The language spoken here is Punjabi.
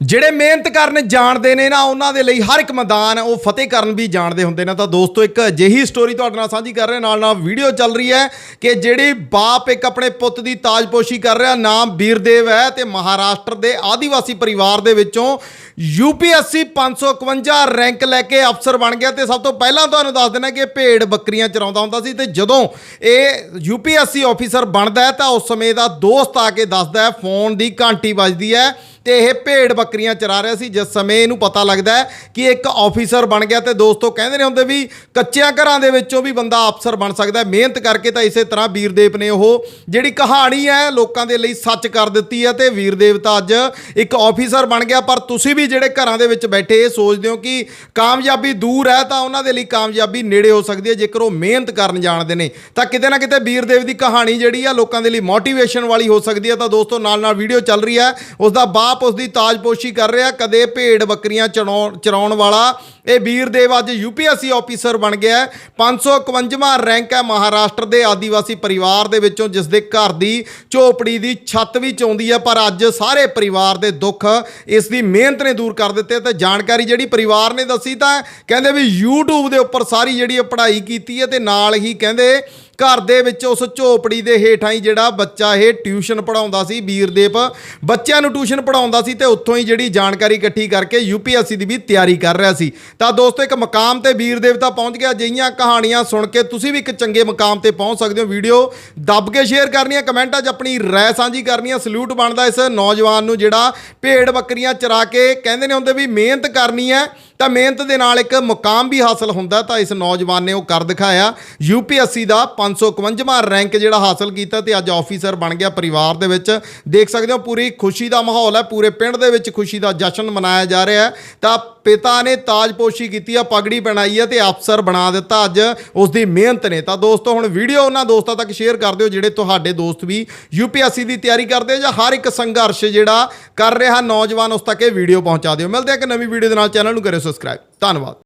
ਜਿਹੜੇ ਮਿਹਨਤ ਕਰਨ ਜਾਣਦੇ ਨੇ ਨਾ, ਉਹਨਾਂ ਦੇ ਲਈ ਹਰ ਇੱਕ ਮੈਦਾਨ ਉਹ ਫਤਿਹ ਕਰਨ ਵੀ ਜਾਣਦੇ ਹੁੰਦੇ ਨੇ। ਤਾਂ ਦੋਸਤੋ, ਇੱਕ ਅਜਿਹੀ ਸਟੋਰੀ ਤੁਹਾਡੇ ਨਾਲ ਸਾਂਝੀ ਕਰ ਰਹੇ ਨਾਲ ਨਾਲ ਵੀਡੀਓ ਚੱਲ ਰਹੀ ਹੈ ਕਿ ਜਿਹੜੀ ਬਾਪ ਇੱਕ ਆਪਣੇ ਪੁੱਤ ਦੀ ਤਾਜਪੋਸ਼ੀ ਕਰ ਰਿਹਾ, ਨਾਮ ਵੀਰਦੇਵ ਹੈ ਤੇ ਮਹਾਰਾਸ਼ਟਰ ਦੇ ਆਦੀਵਾਸੀ ਪਰਿਵਾਰ ਦੇ ਵਿੱਚੋਂ UPSC 551 ਰੈਂਕ ਲੈ ਕੇ ਅਫਸਰ ਬਣ ਗਿਆ ਤੇ ਸਭ ਤੋਂ ਪਹਿਲਾਂ ਤੁਹਾਨੂੰ ਦੱਸ ਦੇਣਾ ਕਿ ਇਹ ਭੇਡ ਬੱਕਰੀਆਂ ਚਰਾਉਂਦਾ ਹੁੰਦਾ ਸੀ ਤੇ ਜਦੋਂ ਇਹ UPSC ਆਫੀਸਰ ਬਣਦਾ ਹੈ ਤਾਂ ਉਸ ਸਮੇਂ ਦਾ ਦੋਸਤ ਆ ਕੇ ਦੱਸਦਾ ਹੈ, ਫੋਨ ਦੀ ਘੰਟੀ ਵੱਜਦੀ ਹੈ। ਤੇ ਇਹ ਭੇਡ ਬੱਕਰੀਆਂ ਚਰਾ ਰਿਹਾ ਸੀ। ਜਿਸ ਸਮੇਂ ਇਹਨੂੰ ਪਤਾ ਲੱਗਦਾ ਕਿ ਇੱਕ ਆਫੀਸਰ ਬਣ ਗਿਆ ਤੇ ਦੋਸਤੋ ਕਹਿੰਦੇ ਨੇ ਹੁੰਦੇ ਵੀ ਕੱਚਿਆਂ ਘਰਾਂ ਦੇ ਵਿੱਚੋਂ ਵੀ ਬੰਦਾ ਅਫਸਰ ਬਣ ਸਕਦਾ ਮਿਹਨਤ ਕਰਕੇ ਤਾਂ ਇਸੇ ਤਰ੍ਹਾਂ ਵੀਰਦੇਵ ਨੇ ਉਹ ਜਿਹੜੀ ਕਹਾਣੀ ਹੈ ਲੋਕਾਂ ਦੇ ਲਈ ਸੱਚ ਕਰ ਦਿੱਤੀ ਹੈ ਤੇ ਵੀਰਦੇਵ ਤਾਂ ਅੱਜ ਇੱਕ ਆਫੀਸਰ ਬਣ ਗਿਆ। ਪਰ ਤੁਸੀਂ ਵੀ ਜਿਹੜੇ ਘਰਾਂ ਦੇ ਵਿੱਚ ਬੈਠੇ ਇਹ ਸੋਚਦੇ ਹੋ ਕਿ ਕਾਮਯਾਬੀ ਦੂਰ ਹੈ ਤਾਂ ਉਹਨਾਂ ਦੇ ਲਈ ਕਾਮਯਾਬੀ ਨੇੜੇ ਹੋ ਸਕਦੀ ਹੈ। ਜੇਕਰ ਉਹ ਮਿਹਨਤ ਕਰਨ ਜਾਣਦੇ ਨੇ ਤਾਂ ਕਿਤੇ ਨਾ ਕਿਤੇ ਵੀਰਦੇਵ ਦੀ ਕਹਾਣੀ ਜਿਹੜੀ ਆ ਲੋਕਾਂ ਦੇ ਲਈ ਮੋਟੀਵੇਸ਼ਨ ਵਾਲੀ ਹੋ ਸਕਦੀ ਹੈ। ਤਾਂ ਦੋਸਤੋ ਨਾਲ ਨਾਲ ਵੀਡੀਓ ਚੱਲ ਰਹੀ ਹੈ। ਉਸ ਦਾ ਬਾਪ ਉਸ ਦੀ ਤਾਜਪੋਸ਼ੀ ਕਰ ਰਿਹਾ, ਕਦੇ ਭੇਡ ਬੱਕਰੀਆਂ ਚਰਾਉਣ ਚਰਾਉਣ ਵਾਲਾ। ਇਹ ਵੀਰਦੇਵ ਅੱਜ ਯੂਪੀਐਸਸੀ ਆਫੀਸਰ ਬਣ ਗਿਆ ਹੈ। 551ਵਾਂ ਰੈਂਕ ਹੈ ਮਹਾਰਾਸ਼ਟਰ ਦੇ ਆਦੀਵਾਸੀ ਪਰਿਵਾਰ ਦੇ ਵਿੱਚੋਂ ਜਿਸ ਦੇ ਘਰ ਦੀ ਝੋਪੜੀ ਦੀ ਛੱਤ ਵੀ ਚਾਉਂਦੀ ਹੈ, ਪਰ ਅੱਜ ਸਾਰੇ ਪਰਿਵਾਰ ਦੇ ਦੁੱਖ ਇਸ ਦੀ ਮਿਹਨਤ ਨੇ ਦੂਰ ਕਰ ਦਿੱਤੇ ਤੇ ਜਾਣਕਾਰੀ ਜਿਹੜੀ ਪਰਿਵਾਰ ਨੇ ਦੱਸੀ ਤਾਂ ਕਹਿੰਦੇ ਵੀ YouTube ਦੇ ਉੱਪਰ ਸਾਰੀ ਜਿਹੜੀ ਇਹ ਪੜ੍ਹਾਈ ਕੀਤੀ ਹੈ ਤੇ ਨਾਲ ਹੀ ਕਹਿੰਦੇ ਘਰ ਦੇ ਵਿੱਚ ਉਸ ਝੋਪੜੀ ਦੇ ਹੇਠਾਂ ਹੀ ਜਿਹੜਾ ਬੱਚਾ ਇਹ ਟਿਊਸ਼ਨ ਪੜਾਉਂਦਾ ਸੀ, ਵੀਰਦੇਵ। ਬੱਚਿਆਂ ਨੂੰ ਟਿਊਸ਼ਨ ਪੜਾਉਂਦਾ ਸੀ ਤੇ ਉੱਥੋਂ ਹੀ ਜਿਹੜੀ ਜਾਣਕਾਰੀ ਇਕੱਠੀ ਕਰਕੇ ਯੂਪੀਐਸਸੀ ਦੀ ਵੀ ਤਿਆਰੀ ਕਰ ਰਿਹਾ ਸੀ। ਤਾਂ ਦੋਸਤੋ, ਇੱਕ ਮਕਾਮ ਤੇ ਵੀਰਦੇਵ ਤਾਂ ਪਹੁੰਚ ਗਿਆ। ਅਜਿਹੀਆਂ ਕਹਾਣੀਆਂ ਸੁਣ ਕੇ ਤੁਸੀਂ ਵੀ ਇੱਕ ਚੰਗੇ ਮਕਾਮ ਤੇ ਪਹੁੰਚ ਸਕਦੇ ਹੋ। ਵੀਡੀਓ ਦੱਬ ਕੇ ਸ਼ੇਅਰ ਕਰਨੀ ਹੈ ਕਮੈਂਟਾਂ 'ਚ ਆਪਣੀ ਰਾਏ ਸਾਂਝੀ ਕਰਨੀ ਹੈ ਸਲੂਟ ਬਣਦਾ ਇਸ ਨੌਜਵਾਨ ਨੂੰ ਜਿਹੜਾ ਭੇਡ ਬੱਕਰੀਆਂ ਚਰਾ ਕੇ ਕਹਿੰਦੇ ਨੇ ਹੁੰਦੇ ਵੀ ਮਿਹਨਤ ਕਰਨੀ ਹੈ। ਤਾਂ ਮਿਹਨਤ ਦੇ ਨਾਲ ਇੱਕ ਮੁਕਾਮ ਵੀ ਹਾਸਲ ਹੁੰਦਾ ਤਾਂ ਇਸ ਨੌਜਵਾਨ ਨੇ ਉਹ ਕਰ ਦਿਖਾਇਆ। ਯੂਪੀਐਸਸੀ ਦਾ 551ਵਾਂ ਰੈਂਕ ਜਿਹੜਾ ਹਾਸਲ ਕੀਤਾ ਤੇ ਅੱਜ ਆਫੀਸਰ ਬਣ ਗਿਆ ਪਰਿਵਾਰ ਦੇ ਵਿੱਚ। ਦੇਖ ਸਕਦੇ ਹੋ ਪੂਰੀ ਖੁਸ਼ੀ ਦਾ ਮਾਹੌਲ ਹੈ, ਪੂਰੇ ਪਿੰਡ ਦੇ ਵਿੱਚ ਖੁਸ਼ੀ ਦਾ ਜਸ਼ਨ ਮਨਾਇਆ ਜਾ ਰਿਹਾ ਹੈ। ਤਾਂ ਪਿਤਾ ਨੇ ਤਾਜਪੋਸ਼ੀ ਕੀਤੀ ਆ, ਪਗੜੀ ਬਣਾਈ ਹੈ ਤੇ ਅਫਸਰ ਬਣਾ ਦਿੱਤਾ ਅੱਜ ਉਸ ਦੀ ਮਿਹਨਤ ਨੇ। ਤਾਂ ਦੋਸਤੋ, ਹੁਣ ਵੀਡੀਓ ਉਹਨਾਂ ਦੋਸਤਾਂ ਤੱਕ ਸ਼ੇਅਰ ਕਰ ਦਿਓ, ਜਿਹੜੇ ਤੁਹਾਡੇ ਦੋਸਤ ਵੀ ਯੂਪੀਐਸਸੀ ਦੀ ਤਿਆਰੀ ਕਰਦੇ ਆ ਜਾਂ ਹਰ ਇੱਕ ਸੰਘਰਸ਼ ਜਿਹੜਾ ਕਰ ਰਿਹਾ, ਨੌਜਵਾਨ ਉਸ ਤੱਕ ਇਹ ਵੀਡੀਓ ਪਹੁੰਚਾ ਦਿਓ। ਮਿਲਦੇ ਆ ਇੱਕ ਨਵੀਂ ਵੀਡੀਓ ਦੇ ਨਾਲ, ਚੈਨਲ ਨੂੰ ਕਰਿਓ ਸਬਸਕ੍ਰਾਈਬ ਧੰਨਵਾਦ।